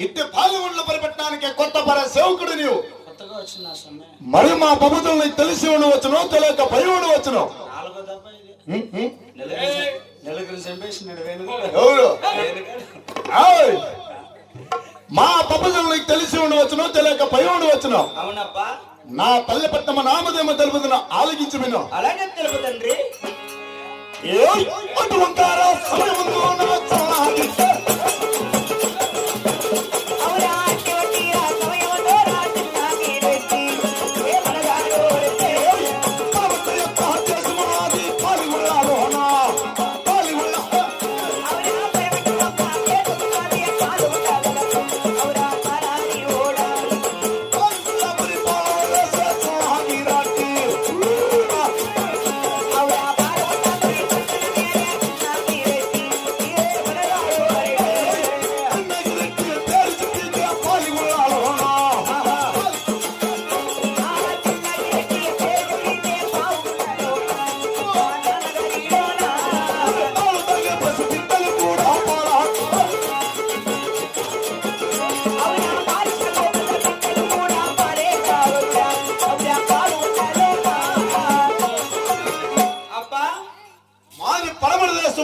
ఇట్టి పాల్గొండలు పరిపెట్టడానికి కొత్త పర సేవకుడు నీవు. మరి మా ప్రభుత్వం తెలిసి ఉండవచ్చును తెలియక భయం ఉండవచ్చును. మా ప్రభుత్వం తెలిసి ఉండవచ్చును తెలియక భయం ఉండవచ్చును. అవునప్పా నా పల్లె పట్టమ నామదేమ తెలుపుతున్న ఆలకించి విను. అలాగే తెలుపు తండ్రి? అటు సమయముందు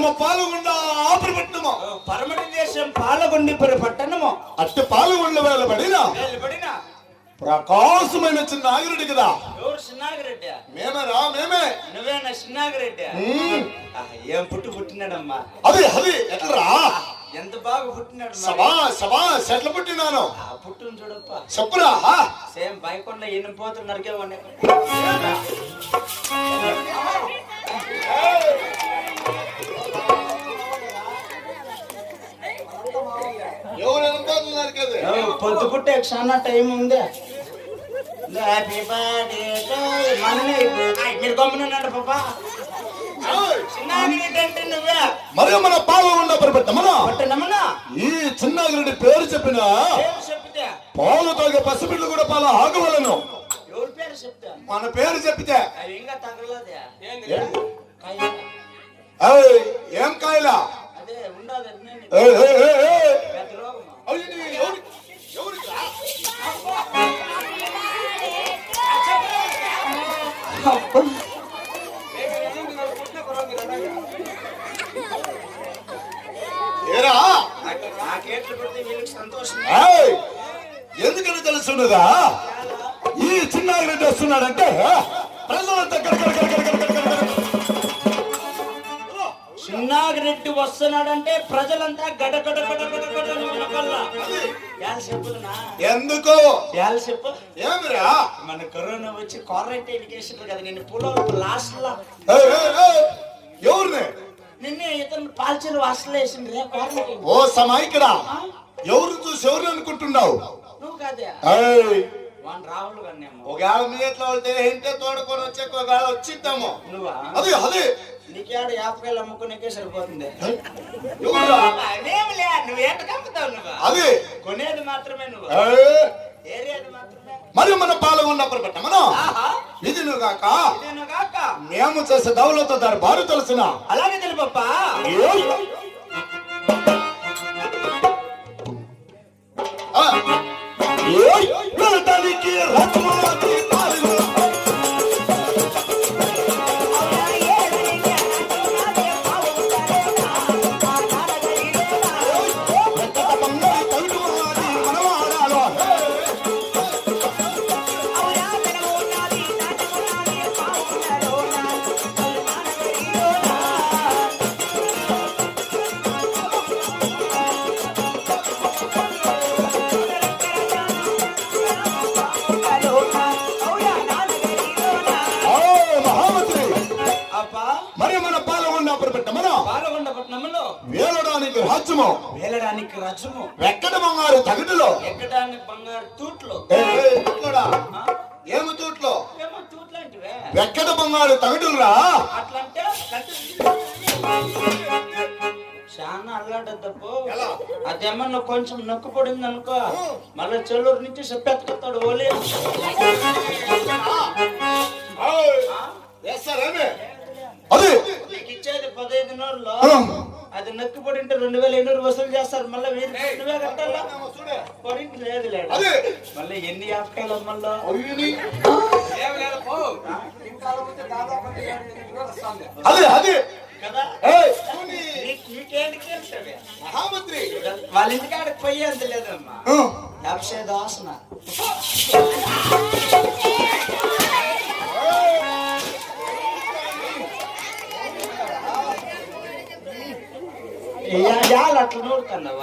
దేశము పాల్గొండ ఆపరిపట్టము ఓ, పరమటి దేశం పాలగొండిపురి పట్టణము. అట్టి పాల్గొండ వేళ పడిన వెళ్ళబడిన ప్రకాశమైన చిన్న ఆగిరెడ్డి కదా. ఎవరు సిన్నాగిరెడ్డి మేమేరా మేమే. నువ్వేనా. ఆ, ఏం పుట్టి పుట్టినాడమ్మా? అది అది ఎట్లరా? ఎంత బాగా పుట్టినాడు. సభా సభా సెట్ల పుట్టినాను. ఆ పుట్టును చూడప్ప. చెప్పురా సేమ్ బైకొండ ఎన్ని పోతులు నరికేవాడిని? పొద్దు పుట్టే చాలా టైం ఉంది. హ్యాపీ బర్త్డే మీరు పాపా. మరియు మన పాల్గొండ పరిపెట్టమన ఈ చిన్నాగిరెడ్డి పేరు చెప్పిన? పేరు చెప్తే. పాలు తాగే పసిబిడ్డలు కూడా పాల ఆగవలను పేరు చెప్తే? మన పేరు. ఏయ్, ఏం కాయలా? ఏరా ఎందుకని తెలుసున్నదా ఈ చిన్నాగిరెడ్డి వస్తున్నాడంటే ప్రజలంతా గడగడ గడగడ వస్తున్నాడంటే ప్రజలంతా గడ గడ గడ గడ గడ ఎందుకు? చెప్పు. ఏమిరా? మన కరోనా వచ్చి క్వారంటైన్ చేసిండ్రు కదా నేను పూల లాస్ట్ లా. ఎవరిని? నిన్నే ఇతను వాసలు వేసిండ్రే క్వారంటైన్ ఓ సమాయికడా ఎవరు చూసి ఎవరిని అనుకుంటున్నావు? నువ్వు కాదే. ఒకవేళ మీ ఎట్లా వెళ్తే తోడుకొని వచ్చే ఒకవేళ వచ్చిద్దాము. నువ్వా? అది అది. నీకేడ యాపకాయలు అమ్ముకునేకే సరిపోతుంది అది కొనేది మాత్రమే నువ్వు ఏరియాది మాత్రమే మరి మన పాల్గొన్నప్పుడు పెట్టమను ఆహా ఇది నువ్వు కాక మేము చేసే దౌలతో దాని బారు తెలిసిన అలాగే తెలుపప్పా ఏయ్. ఆ. వేలడానికి రజము. వెక్కట బంగారు తగిటిలో ఎక్కడానికి బంగారు తూట్లు? ఏమి తూట్లో? ఏమో తూట్లాంటివే. వెక్కట బంగారు తగిటురా అట్లంటే చాలా అల్లాడద్దప్పు? అదేమన్నా కొంచెం నొక్కు పడింది అనుకో మళ్ళీ చెల్లూరు నుంచి చెప్పెత్తుకుతాడు ఓలే? అది. ఇచ్చేది పదహైదు నూరులో. ఆ. అది నక్కి పడి ఉంటే రెండు వేల ఎన్నూరు వసూలు చేస్తారు. మళ్ళీ వీరి నువ్వే కట్టాలా? పడింది లేదు లేదు మళ్ళీ ఎన్ని యాపకాయలు మళ్ళీ? అదే అదే? మహామంత్రి. వాళ్ళ ఇంటికి ఆడికి పోయేంత లేదమ్మా. యాప్షే దాసన. ಯಾರು ಆಟ ನೋಡ್ತಾನವ